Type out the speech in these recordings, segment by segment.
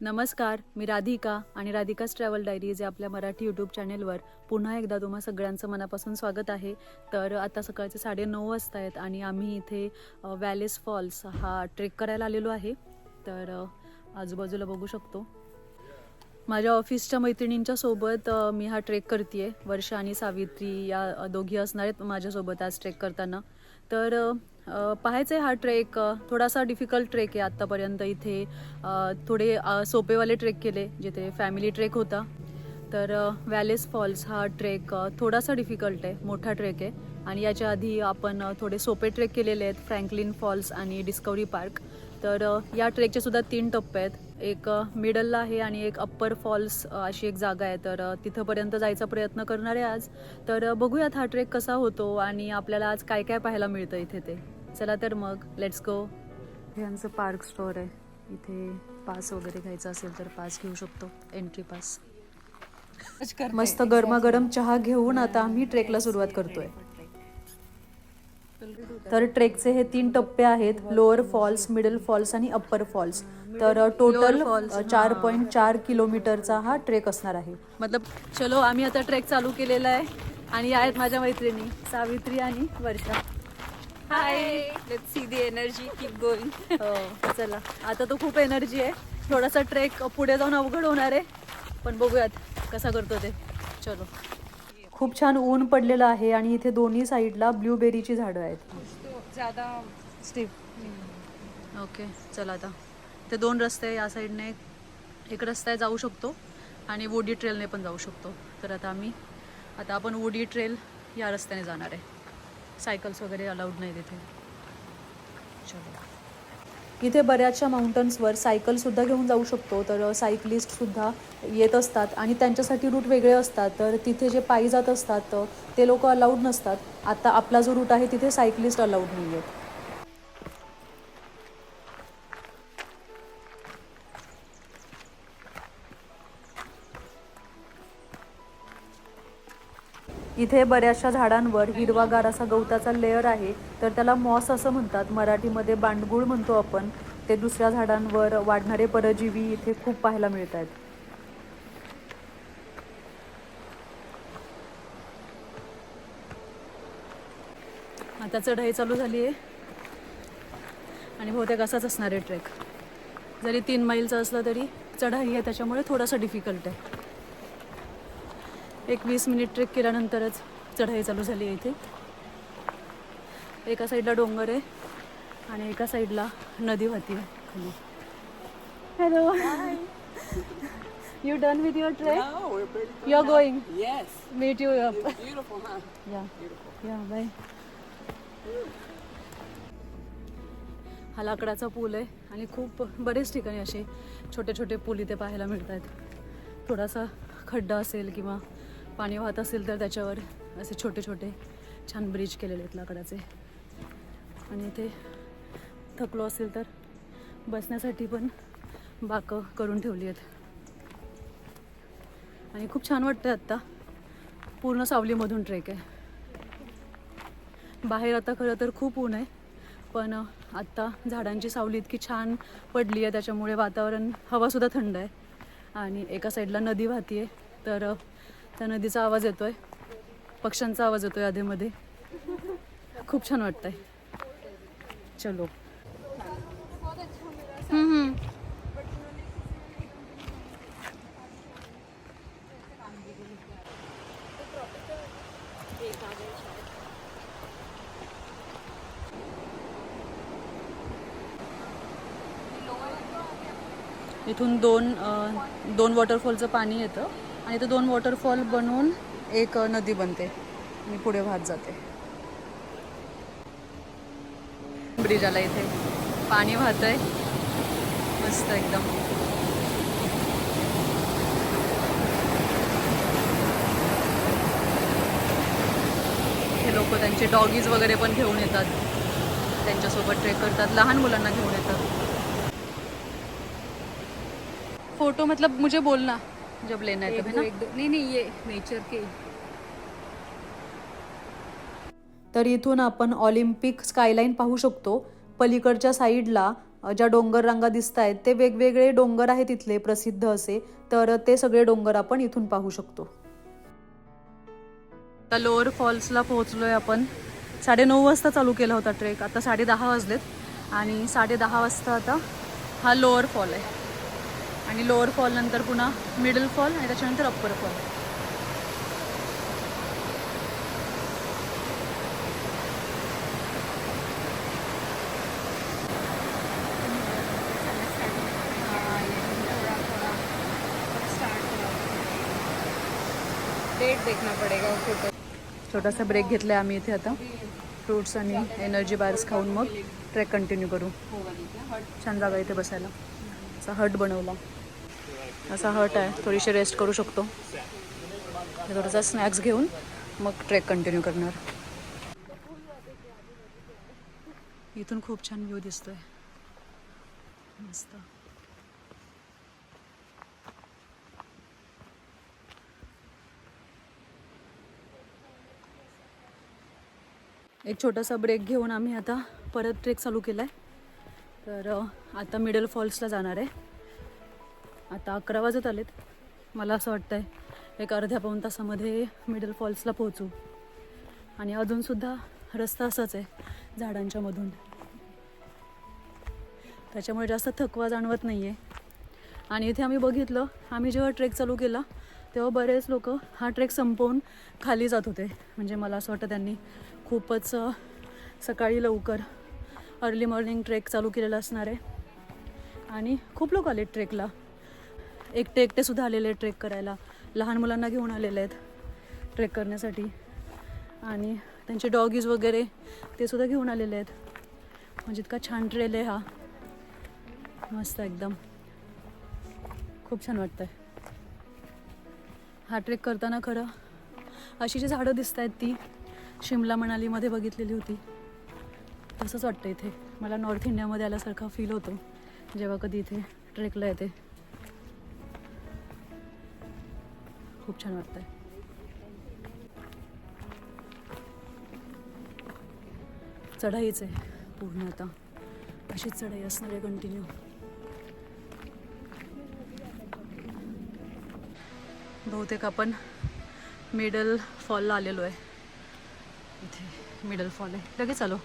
नमस्कार मी राधिका आणि राधिकाच travel diaries या आपल्या मराठी यूट्यूब चॅनेलवर पुन्हा एकदा तुम्हा सगळ्यांचं मनापासून स्वागत आहे. तर आता सकाळचे साडे नऊ वाजता आहेत आणि आम्ही इथे वॅलेस फॉल्स हा ट्रेक करायला आलेलो आहे. तर आजूबाजूला बघू शकतो. माझ्या ऑफिसच्या मैत्रिणींच्या सोबत मी हा ट्रेक करते वर्षा आणि सावित्री या दोघी असणार आहेत माझ्यासोबत आज ट्रेक करताना. तर पाहायचं आहे हा ट्रेक. थोडासा डिफिकल्ट ट्रेक आहे आत्तापर्यंत इथे. थोडे सोपेवाले ट्रेक केले जिथे फॅमिली ट्रेक होता. तर वॅलेस व्हॅलेस फॉल्स हा ट्रेक थोडासा डिफिकल्ट आहे मोठा ट्रेक आहे. आणि याच्या आधी आपण थोडे सोपे ट्रेक केलेले आहेत फ्रँकलिन फॉल्स आणि डिस्कवरी पार्क तर या ट्रेकचे सुद्धा तीन टप्पे आहेत. एक मिडलला आहे आणि एक अप्पर फॉल्स अशी एक जागा आहे. तर तिथंपर्यंत जायचा प्रयत्न करणार आहे आज. तर बघूयात हा ट्रेक कसा होतो आणि आपल्याला आज काय काय पाहायला मिळतं इथे ते. चला तर मग लेट्स गो हे आमचं पार्क स्टोअर आहे. इथे पास वगैरे घ्यायचा असेल तर पास घेऊ शकतो. एंट्री पास मस्त गरमागरम चहा घेऊन आता आम्ही ट्रेकला सुरुवात करतोय. तर ट्रेकचे हे तीन टप्पे आहेत. लोअर फॉल्स मिडल फॉल्स आणि अप्पर फॉल्स तर टोटल चार पॉईंट चार किलोमीटरचा हा ट्रेक असणार आहे. मतलब चलो आम्ही आता ट्रेक चालू केलेला आहे. आणि आहेत माझ्या मैत्रिणी सावित्री आणि Varsha. Hi let's see the energy keep going हो चला. आता तो खूप एनर्जी आहे. थोडासा ट्रेक पुढे जाऊन अवघड होणार आहे. पण बघूयात कसा करतो ते. चलो. खूप छान ऊन पडलेलं आहे आणि इथे दोन्ही साईडला ब्ल्यूबेरीची झाडं आहेत. ज्यादा स्टिफ ओके चला आता. ते दोन रस्ते आहे, या साईडने एक रस्ता आहे, जाऊ शकतो. आणि वुडी ट्रेलने पण जाऊ शकतो. तर आता आम्ही आता आपण वुडी ट्रेल या रस्त्याने जाणार आहे. सायकल्स वगैरे अलाउड नाही तिथे चलो. इथे बऱ्याचशा माउंटन्सवर सायकलसुद्धा घेऊन जाऊ शकतो. तर सायकलिस्टसुद्धा येत असतात आणि त्यांच्यासाठी रूट वेगळे असतात. तर तिथे जे पायी जात असतात ते लोक अलाउड नसतात. आता आपला जो रूट आहे तिथे सायकलिस्ट अलाउड नाही आहेत इथे बऱ्याचशा झाडांवर हिरवागार असा गवताचा लेअर आहे तर त्याला मॉस असं म्हणतात. मराठीमध्ये बांडगुळ म्हणतो आपण. ते दुसऱ्या झाडांवर वाढणारे परजीवी इथे खूप पाहायला मिळत आहेत आता चढाई चालू झाली आहे. आणि बहुतेक असाच असणार आहे ट्रेक. जरी तीन माईलचा असला तरी चढाई आहे त्याच्यामुळे थोडासा डिफिकल्ट आहे. एक वीस मिनिट ट्रेक केल्यानंतरच चढाई चालू झाली आहे इथे. एका साईडला डोंगर आहे आणि एका साईडला नदी वाहती आहे खाली. Hello you done with your trek you are. Going. Meet? Yeah yeah bye हा लाकडाचा पूल आहे आणि खूप बरेच ठिकाणी असे छोटे छोटे पूल इथे पाहायला मिळत आहेत थोडासा खड्डा असेल किंवा पाणी वाहत असेल तर त्याच्यावर असे छोटे छोटे छान ब्रिज केलेले आहेत लाकडाचे. आणि इथे थकलो असेल तर बसण्यासाठी पण बाकं करून ठेवली आहेत. आणि खूप छान वाटतं आत्ता. पूर्ण सावलीमधून ट्रेक आहे. बाहेर आता खरं तर खूप ऊन आहे पण आत्ता झाडांची सावली इतकी छान पडली आहे त्याच्यामुळे वातावरण हवासुद्धा थंड आहे. आणि एका साईडला नदी वाहती आहे तर त्या नदीचा आवाज येतो आहे पक्ष्यांचा आवाज येतो आहे आधेमध्ये. खूप छान वाटतं आहे चलो. इथून दोन दोन वॉटरफॉलचं पाणी येतं. आणि ते दोन वॉटरफॉल बनवून एक नदी बनते. आणि पुढे वाहत जाते. ब्रिज आला इथे. पाणी वाहत आहे मस्त एकदम. हे लोक त्यांचे डॉगीज वगैरे पण घेऊन येतात. त्यांच्यासोबत ट्रेक करतात. लहान मुलांना घेऊन येतात. फोटो मतलब मुझे बोलना. जब लेना है ना? एक दो। नहीं नहीं ये नेचर के। तर इथून आपण ऑलिम्पिक स्कायलाईन पाहू शकतो. पलीकडच्या साईडला ज्या डोंगर रांगा दिसत आहेत ते वेगवेगळे डोंगर आहेत इथले प्रसिद्ध असे. तर ते सगळे डोंगर आपण इथून पाहू शकतो. आता लोअर फॉल्सला पोहोचलोय आपण. साडेनऊ वाजता चालू केला होता ट्रेक आता साडे दहा वाजलेत. आणि साडे दहा वाजता आता हा लोअर फॉल आहे. आणि लोअर फॉल नंतर पुन्हा मिडल फॉल आणि त्याच्यानंतर अप्पर फॉल देखना पड़ेगा फोटो छोटासा ब्रेक घेतला आहे आम्ही इथे आता. फ्रूट्स आणि एनर्जी बार्स खाऊन मग ट्रेक कंटिन्यू करू. छान जागा इथे बसायला. असा हट बनवला. असा हट आहे. थोडीशी रेस्ट करू शकतो. थोडासा स्नॅक्स घेऊन मग ट्रेक कंटिन्यू करणार. इथून खूप छान व्ह्यू दिसतोय. मस्त. एक छोटासा ब्रेक घेऊन आम्ही आता परत ट्रेक चालू केला आहे तर आता मिडल फॉल्सला जाणार आहे. आता अकरा वाजत आलेत. मला असं वाटतं आहे एक अर्ध्या पाऊण तासामध्ये मिडल फॉल्सला पोहोचू. आणि अजूनसुद्धा रस्ता असाच आहे झाडांच्या मधून. त्याच्यामुळे जास्त थकवा जाणवत नाही आहे आणि इथे आम्ही बघितलं आम्ही जेव्हा ट्रेक चालू केला तेव्हा बरेच लोक हा ट्रेक संपवून खाली जात होते. म्हणजे मला असं वाटतं त्यांनी खूपच सकाळी लवकर अर्ली मॉर्निंग ट्रेक चालू केलेला असणार आहे. आणि खूप लोक आले ट्रेकला. एकटे एकटे सुद्धा आलेले ट्रेक करायला. लहान मुलांना घेऊन आलेले आहेत ट्रेक करण्यासाठी. आणि त्यांचे डॉगीज वगैरे ते सुद्धा घेऊन आलेले आहेत. म्हणजे इतका छान ट्रेल आहे हा. मस्त एकदम. खूप छान वाटतं आहे हा ट्रेक करताना खरं अशी जी झाडं दिसत आहेत ती शिमला मनालीमध्ये बघितलेली होती. तसंच वाटतं इथे. मला नॉर्थ इंडियामध्ये आल्यासारखा फील होतो. जेव्हा कधी इथे ट्रेकला येते. खूप छान वाटतंय. चढाईच आहे पूर्ण आता. अशीच चढाई असणार आहे कंटिन्यू बहुतेक आपण मिडल फॉलला आलेलो आहे. इथे मिडल फॉल आहे. लगेच आलो.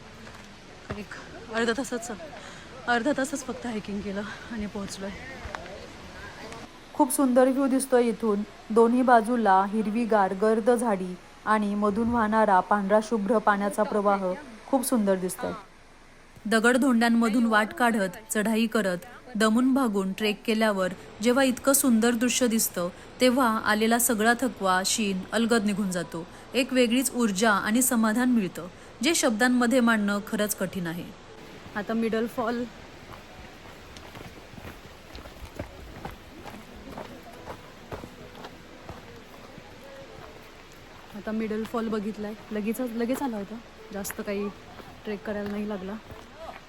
एक अर्धा तासाच अर्धा तासच फक्त हायकिंग केलं आणि पोहोचलो आहे खूप सुंदर व्ह्यू दिसतोय इथून. दोन्ही बाजूला हिरवीगार गर्द झाडी आणि मधून वाहणारा पांढरा शुभ्र पाण्याचा प्रवाह खूप सुंदर दिसतोय. दगडधोंड्यांमधून वाट काढत चढाई करत दमून भागून ट्रेक केल्यावर जेव्हा इतकं सुंदर दृश्य दिसतं तेव्हा आलेला सगळा थकवा शीन अलगद निघून जातो. एक वेगळीच ऊर्जा आणि समाधान मिळतं जे शब्दांमध्ये मांडणं खरंच कठीण आहे. आता मिडल फॉल आता मिडल फॉल बघितलाय. लगेच लगेच आला होता. जास्त काही ट्रेक करायला नाही लागला.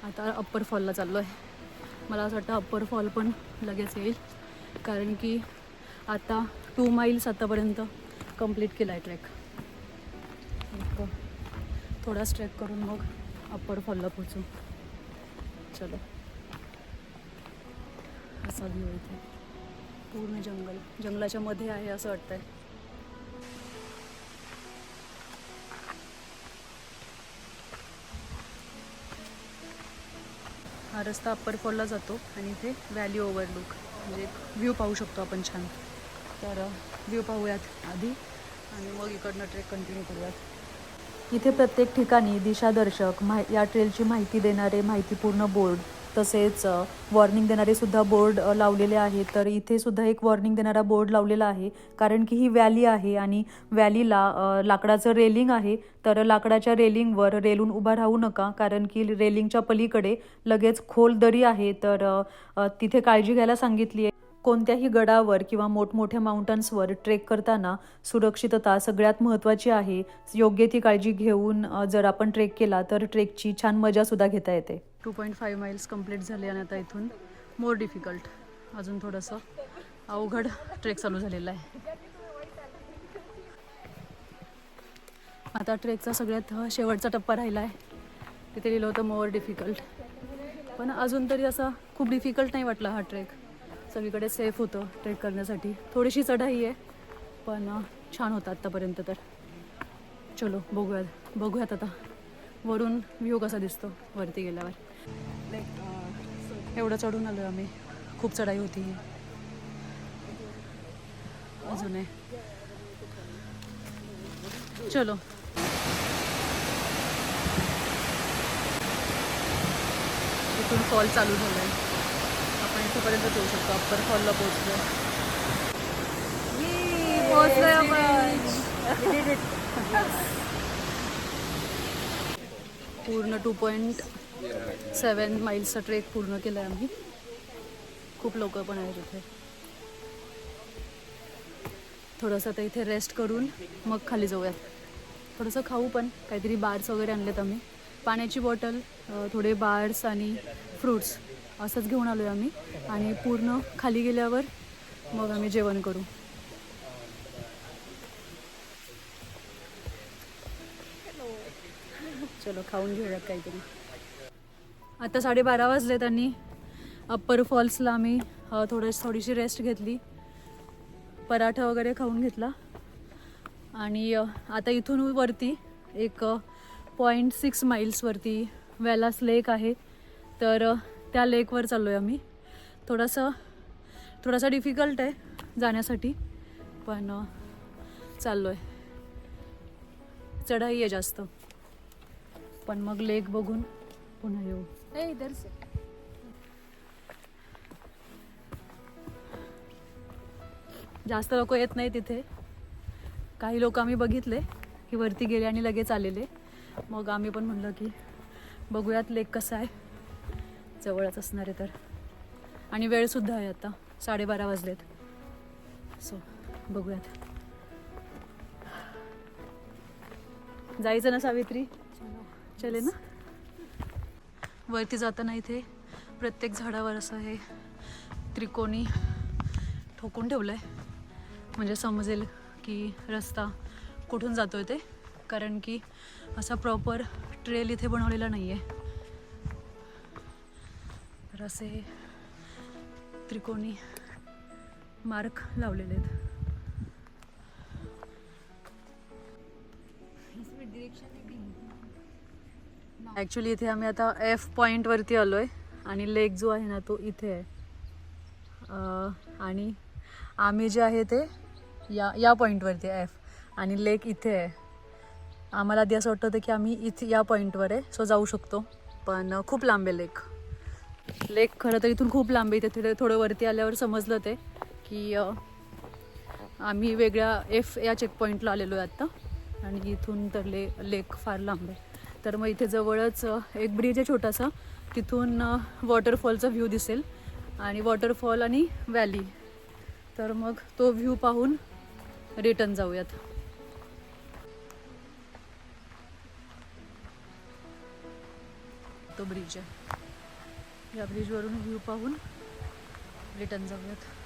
आता अप्पर फॉलला चाललो आहे मला असं वाटतं अप्पर फॉल पण लगेच येईल. कारण की आता टू माईल्स आतापर्यंत कंप्लीट केला आहे ट्रेक थोडाच ट्रेक करून मग अप्पर फॉलला पोचू चलो. असा व्ह्यू इथे. पूर्ण जंगल. जंगलाच्या मध्ये आहे असं वाटतंय. हा रस्ता अप्पर फॉलला जातो आणि इथे व्हॅली ओव्हरलुक म्हणजे व्ह्यू पाहू शकतो आपण छान. तर व्ह्यू पाहूयात आधी आणि मग इकडनं ट्रेक कंटिन्यू करूयात. इथे प्रत्येक ठिकाणी दिशादर्शक माहि या ट्रेलची माहिती देणारे माहितीपूर्ण बोर्ड तसेच वॉर्निंग देणारे सुद्धा बोर्ड लावलेले आहेत. तर इथे सुद्धा एक वॉर्निंग देणारा बोर्ड लावलेला आहे. कारण की ही व्हॅली आहे आणि व्हॅलीला लाकडाचं रेलिंग आहे. तर लाकडाच्या रेलिंगवर रेलून उभा राहू नका. कारण की रेलिंगच्या पलीकडे लगेच खोल दरी आहे. तर तिथे काळजी घ्यायला सांगितली आहे. कोणत्याही गडावर किंवा मोठमोठ्या माउंटन्सवर ट्रेक करताना सुरक्षितता सगळ्यात महत्त्वाची आहे. योग्य ती काळजी घेऊन जर आपण ट्रेक केला तर ट्रेकची छान मजासुद्धा घेता येते. Two point five miles complete झाले आणि आता इथून मोर डिफिकल्ट अजून थोडंसं अवघड ट्रेक चालू झालेला आहे. आता ट्रेकचा सगळ्यात शेवटचा टप्पा राहिला आहे तिथे लिहिलं होतं मोर डिफिकल्ट पण अजून तरी असा खूप डिफिकल्ट नाही वाटला हा ट्रेक सगळीकडे सेफ होतं ट्रेक करण्यासाठी. थोडीशी चढाई आहे पण छान होतं आत्तापर्यंत तर. चलो बघूयात बघूयात आता. वरून व्ह्यू कसा दिसतो वरती गेल्यावर. एवढं चढून आलो आम्ही. खूप चढाई होती. अजून आहे. चलो. इथून फॉल चालू झाला आहे इथेपर्यंत जाऊ शकतो. अप्पर फॉलला पोहोचलो पोहोचलोय आपण पूर्ण टू पॉईंट सेवन माईल्सचा ट्रेक पूर्ण केला आहे आम्ही. खूप लोक पण आहेत इथे. थोडंसं आता इथे रेस्ट करून मग खाली जाऊयात. थोडंसं खाऊ पण काहीतरी बार्स वगैरे आणलेत आम्ही. पाण्याची बॉटल थोडे बार्स आणि फ्रूट्स असंच घेऊन आलो आहे आम्ही. आणि पूर्ण खाली गेल्यावर मग आम्ही जेवण करू. चलो खाऊन घेऊयात काहीतरी. आता साडेबारा वाजले त्यांनी. अप्पर फॉल्सला आम्ही अ, थोडं थोडीशी रेस्ट घेतली. पराठा वगैरे खाऊन घेतला. आणि आता इथून वरती एक पॉईंट सिक्स माईल्सवरती वेलास लेक आहे. तर त्या लेकवर चाललो आहे आम्ही. थोडासा थोडासा डिफिकल्ट आहे जाण्यासाठी पण चाललो आहे चढाई आहे जास्त. पण मग लेक बघून पुन्हा येऊ. जास्त लोक येत नाही तिथे काही लोक आम्ही बघितले की वरती गेले आणि लगेच आलेले. मग आम्ही पण म्हणलं की बघूयात लेक कसा आहे. जवळच असणार आहे तर. आणि वेळसुद्धा आहे आता. साडेबारा वाजलेत. सो बघूयात. जायचं ना सावित्री? चले ना? वरती जाताना इथे प्रत्येक झाडावर असं हे त्रिकोणी ठोकून ठेवलं आहे म्हणजे समजेल की रस्ता कुठून जातोय ते. कारण की असा प्रॉपर ट्रेल इथे बनवलेला नाही आहे असे त्रिकोणी मार्क लावलेले आहेत. ॲक्च्युली इथे आम्ही आता एफ पॉईंटवरती आलो आहे आणि लेक जो आहे ना तो इथे आहे. आणि आम्ही जे आहे ते या या पॉईंटवरती आहे एफ आणि लेक इथे आहे. आम्हाला आधी असं वाटतं होतं की आम्ही इथे या पॉईंटवर आहे सो जाऊ शकतो. पण खूप लांब आहे लेक लेक खरं तर इथून खूप लांब आहे. इथे थोडं थोडं वरती आल्यावर समजलं ते की आम्ही वेगळ्या एफ या चेकपॉईंटला आलेलो आहे आत्ता आणि इथून तर ले लेक फार लांब आहे. तर मग इथे जवळच एक ब्रिज आहे छोटासा. तिथून वॉटरफॉलचा व्ह्यू दिसेल. आणि वॉटरफॉल आणि व्हॅली तर मग तो व्ह्यू पाहून रिटर्न जाऊयात. तो ब्रिज आहे. या ब्रिजवरून व्ह्यू पाहून रिटर्न जाऊयात.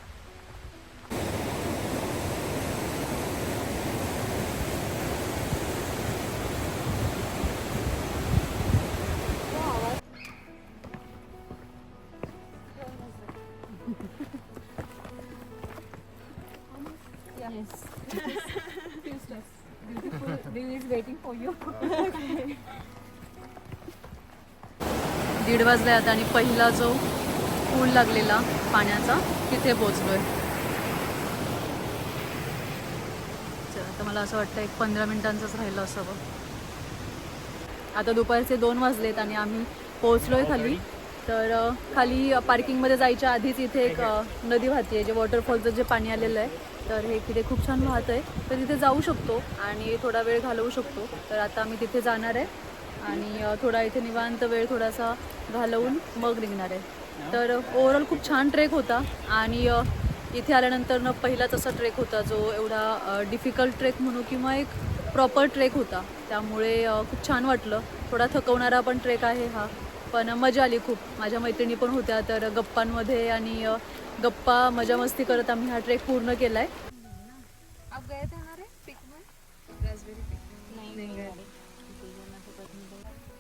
दीड वाजले आता आणि पहिला जो पूल लागलेला पाण्याचा तिथे पोचलोय चला आता मला असं वाटतं एक पंधरा मिनिटांचंच राहिलं असावं आता दुपारचे दोन वाजलेत आणि आम्ही पोहोचलोय खाली. तर खाली पार्किंगमध्ये जायच्या आधीच इथे एक नदी वाहते जे वॉटरफॉलचं जे पाणी आलेलं आहे. तर हे तिथे खूप छान वाहत आहे तर तिथे जाऊ शकतो आणि थोडा वेळ घालवू शकतो. तर आता आम्ही तिथे जाणार आहे. आणि थोडा इथे निवांत वेळ थोडासा घालवून मग निघणार आहे. तर ओव्हरऑल खूप छान ट्रेक होता आणि इथे आल्यानंतर न पहिलाच असा ट्रेक होता जो एवढा डिफिकल्ट ट्रेक म्हणू किंवा एक प्रॉपर ट्रेक होता. त्यामुळे खूप छान वाटलं. थोडा थकवणारा पण ट्रेक आहे हा. पण मजा आली खूप. माझ्या मैत्रिणी पण होत्या तर गप्पांमध्ये आणि गप्पा मजा मस्ती करत आम्ही हा ट्रेक पूर्ण केला आहे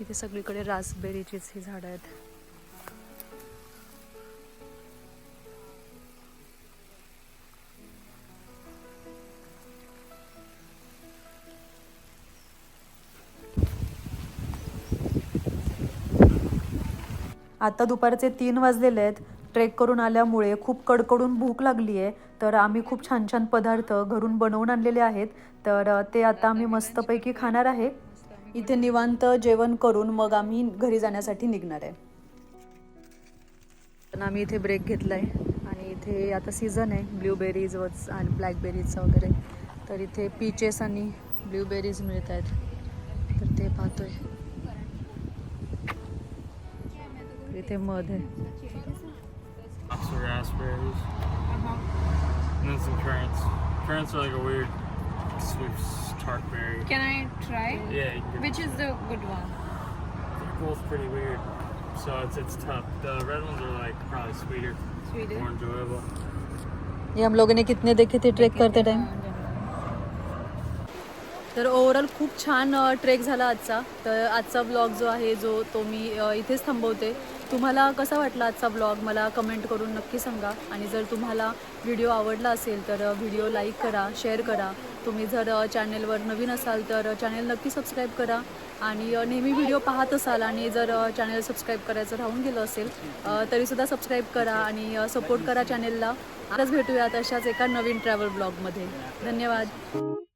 इथे सगळीकडे रासबेरीचीच ही झाडं आहेत. आता दुपारचे तीन वाजलेले आहेत. ट्रेक करून आल्यामुळे खूप कडकडून भूक लागली आहे. तर आम्ही खूप छान छान पदार्थ घरून बनवून आणलेले आहेत. तर ते आता आम्ही मस्तपैकी खाणार आहे. इथे निवांत जेवण करून मग आम्ही घरी जाण्यासाठी निघणार आहे. पण आम्ही इथे ब्रेक घेतला आहे आणि इथे आता सीझन आहे ब्ल्यूबेरीज व आणि ब्लॅकबेरीजचा वगैरे. तर इथे पीचेस आणि ब्ल्यूबेरीज मिळत आहेत. तर ते पाहतोय. इथे मध आहे. Tart berry. Can I try? Yeah, you can, Which is the good one? they're both pretty weird. So it's it's tough. The red ones are like probably sweeter, Sweeter. more enjoyable. ये हम लोगों ने कितने देखे थे trek करते time तर overall खूप छान ट्रेक झाला आजचा तर आजचा ब्लॉग जो आहे जो तो मी इथेच थांबवते तुम्हाला कसा वाटला आजचा ब्लॉग मला कमेंट करून नक्की सांगा आणि जर तुम्हाला व्हिडिओ आवडला असेल तर व्हिडिओ लाईक करा शेअर करा तुम्ही जर चॅनेलवर नवीन असाल तर चॅनेल नक्की सबस्क्राईब करा. आणि नेहमी व्हिडिओ पाहत असाल आणि जर चॅनेल सबस्क्राईब करायचं राहून गेलं असेल तरीसुद्धा सबस्क्राईब करा आणि सपोर्ट करा चॅनेलला आताच भेटूयात अशाच एका नवीन ट्रॅव्हल ब्लॉगमध्ये धन्यवाद.